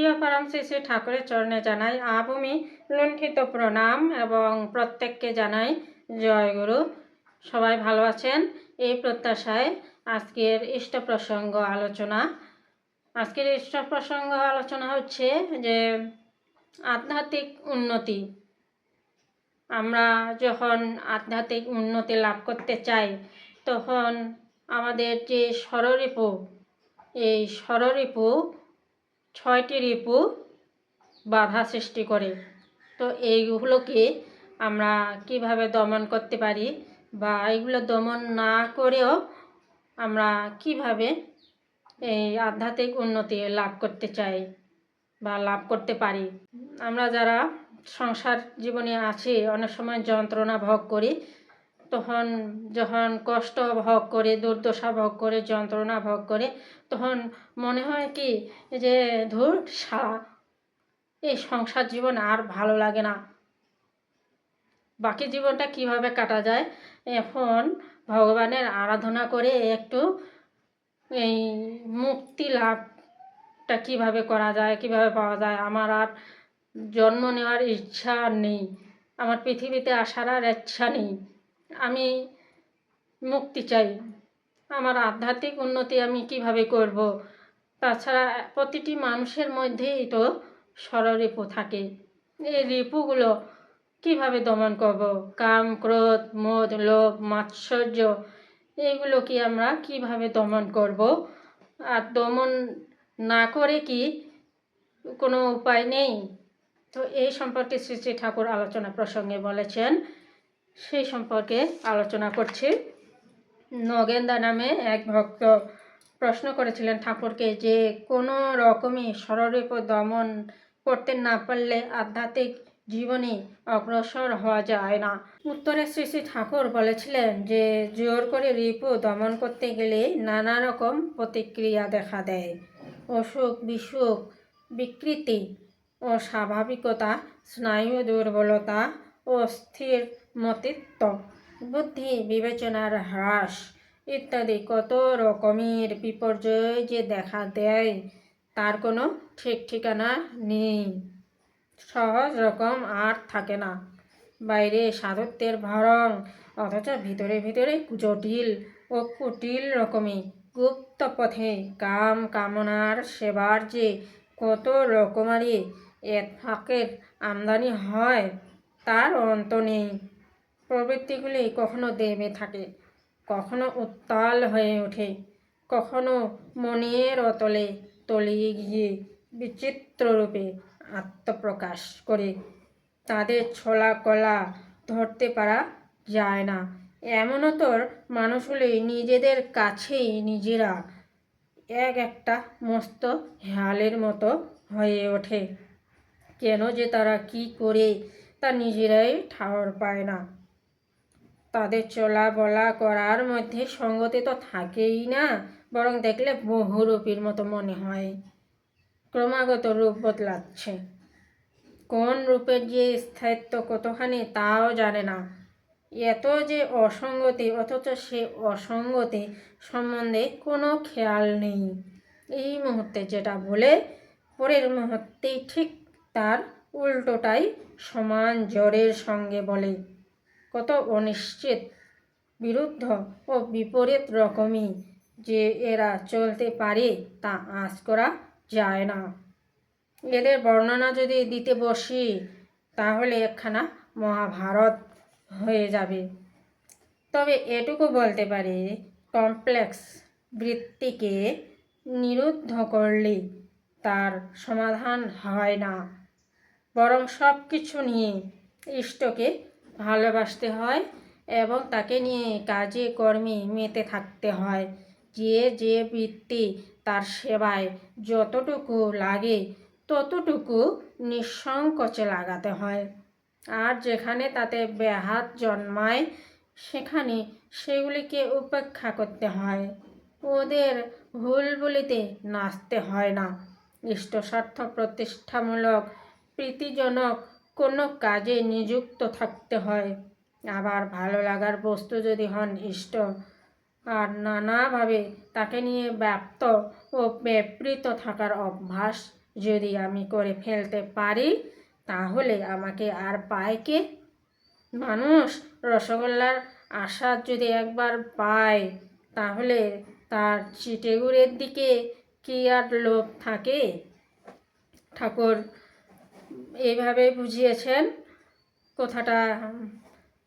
প্রিয় পরম শ্রী ঠাকুরের চরণে জানাই আবমি লুণ্ঠিত প্রণাম এবং প্রত্যেককে জানাই জয়গুরু সবাই ভালো আছেন? এই প্রত্যাশায় আজকের ইষ্ট প্রসঙ্গ আলোচনা। আজকের ইষ্ট প্রসঙ্গ আলোচনা হচ্ছে যে আধ্যাত্মিক উন্নতি। আমরা যখন আধ্যাত্মিক উন্নতি লাভ করতে চাই, তখন আমাদের যে ষড়রিপু এই ষড়রিপু ছয়টি রিপু বাধা সৃষ্টি করে। তো এইগুলোকে আমরা কীভাবে দমন করতে পারি বা এইগুলো দমন না করেও আমরা কীভাবে এই আধ্যাত্মিক উন্নতি লাভ করতে চাই বা লাভ করতে পারি? আমরা যারা সংসার জীবনে আছি, অনেক সময় যন্ত্রণা ভোগ করি তখন যখন কষ্ট ভোগ করে, দুর্দশা ভোগ করে, যন্ত্রণা ভোগ করে, তখন মনে হয় কি যে ধুর সারা এই সংসার জীবন আর ভালো লাগে না। বাকি জীবনটা কীভাবে কাটা যায়? এখন ভগবানের আরাধনা করে একটু এই মুক্তি লাভটা কীভাবে করা যায়, কীভাবে পাওয়া যায়? আমার আর জন্ম নেওয়ার ইচ্ছা নেই। আমার পৃথিবীতে আসার আর ইচ্ছা নেই। আমি মুক্তি চাই। আমার আধ্যাত্মিক উন্নতি আমি কীভাবে করব? তাছাড়া প্রতিটি মানুষের মধ্যেই তো ষড়রিপু থাকে। এই রিপুগুলো কীভাবে দমন করব? কাম, ক্রোধ, মোদ, লোভ, মাৎসর্য, এইগুলো কি আমরা কীভাবে দমন করব? আর দমন না করে কি কোনো উপায় নেই? তো এই সম্পর্কে শ্রী শ্রী ঠাকুর আলোচনা প্রসঙ্গে বলেছেন সেই সম্পর্কে আলোচনা করছি। নগেন্দা নামে এক ভক্ত প্রশ্ন করেছিলেন ঠাকুরকে যে কোনো রকমই ষড়রিপ দমন করতে না পারলে আধ্যাত্মিক জীবনে অগ্রসর হওয়া যায় না। উত্তরে শ্রী শ্রী ঠাকুর বলেছিলেন যে জোর করে রিপু দমন করতে গেলে নানা রকম প্রতিক্রিয়া দেখা দেয়। অসুখ, বিসুখ, বিকৃতি ও স্বাভাবিকতা স্নায়ু দুর্বলতা ও স্থির মতিত্ব বুদ্ধি, বিবেচনার হ্রাস ইত্যাদি কত রকমের বিপর্যয় যে দেখা দেয়, তার কোনো ঠিক ঠিকানা নেই। সহজ রকম আর থাকে না। বাইরে সাধুত্বের ভরং, অথচ ভিতরে ভিতরে জটিল ও কুটিল রকমে গুপ্ত পথে কাম কামনার সেবার যে কত রকমারি এক ফাঁকের আমদানি হয়, তার অন্ত নেই। প্রবৃত্তিগুলি কখনো দেবে থাকে, কখনো উত্তাল হয়ে ওঠে, কখনো মনের অতলে তলিয়ে গিয়ে বিচিত্র রূপে আত্মপ্রকাশ করে। তাদের ছোলা কলা ধরতে পারা যায় না। এমনও তোর মানুষগুলি নিজেদের কাছেই নিজেরা এক একটা মস্ত হেয়ালের মতো হয়ে ওঠে। কেন যে তারা কি করে তা নিজেরাই ঠাওর পায় না। তাদের চলা বলা করার মধ্যে সঙ্গতি তো থাকেই না, বরং দেখলে বহুরূপীর মতো মনে হয়। ক্রমাগত রূপ বদলাচ্ছে। কোন রূপের যে স্থায়িত্ব কতখানি তাও জানে না। এত যে অসঙ্গতি, অথচ সে অসঙ্গতি সম্বন্ধে কোনো খেয়াল নেই। এই মুহূর্তে যেটা বলে, পরের মুহূর্তেই ঠিক তার উল্টোটাই সমান জ্বরের সঙ্গে বলে। কত অনিশ্চিত, বিরুদ্ধ ও বিপরীত রকমই যে এরা চলতে পারে তা আঁচ করা যায় না। এদের বর্ণনা যদি দিতে বসি, তাহলে একখানা মহাভারত হয়ে যাবে। তবে এটুকু বলতে পারি, কমপ্লেক্স বৃত্তিকে নিরুদ্ধ করলে তার সমাধান হয় না। বরং সব কিছু নিয়ে ইষ্টকে ভালোবাসতে হয় এবং তাকে নিয়ে কাজে কর্মে মেতে থাকতে হয়। যে যে বৃত্তি তার সেবায় যতটুকু লাগে ততটুকু নিঃসংকোচে লাগাতে হয়। আর যেখানে তাতে ব্যাহাত জন্মায়, সেখানে সেগুলিকে উপেক্ষা করতে হয়। ওদের ভুল বলিতে নাচতে হয় না। ইষ্টস্বার্থ প্রতিষ্ঠামূলক, প্রীতিজনক কোনো কাজে নিযুক্ত থাকতে হয়। আবার ভালো লাগার বস্তু যদি হন ইষ্ট। আর নানাভাবে তাকে নিয়ে ব্যাপ্ত ও ব্যাপৃত থাকার অভ্যাস যদি আমি করে ফেলতে পারি, তাহলে আমাকে আর পায় কে? মানুষ রসগোল্লার আশা যদি একবার পায়, তাহলে তার চিটেগুড়ের দিকে কি আর লোভ থাকে? ঠাকুর এইভাবে বুঝিয়েছেন। কথাটা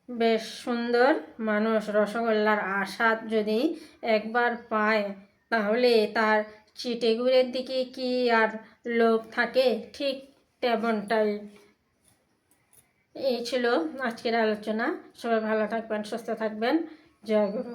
বেশ সুন্দর। মানুষ রসগোল্লার আস্বাদ যদি একবার পায়, তাহলে তার চিটেগুড়ের দিকে কি আর লোভ থাকে? ঠিক তেমনটাই। এই ছিল আজকের আলোচনা। সবাই ভালো থাকবেন, সুস্থ থাকবেন। জয় গুরু।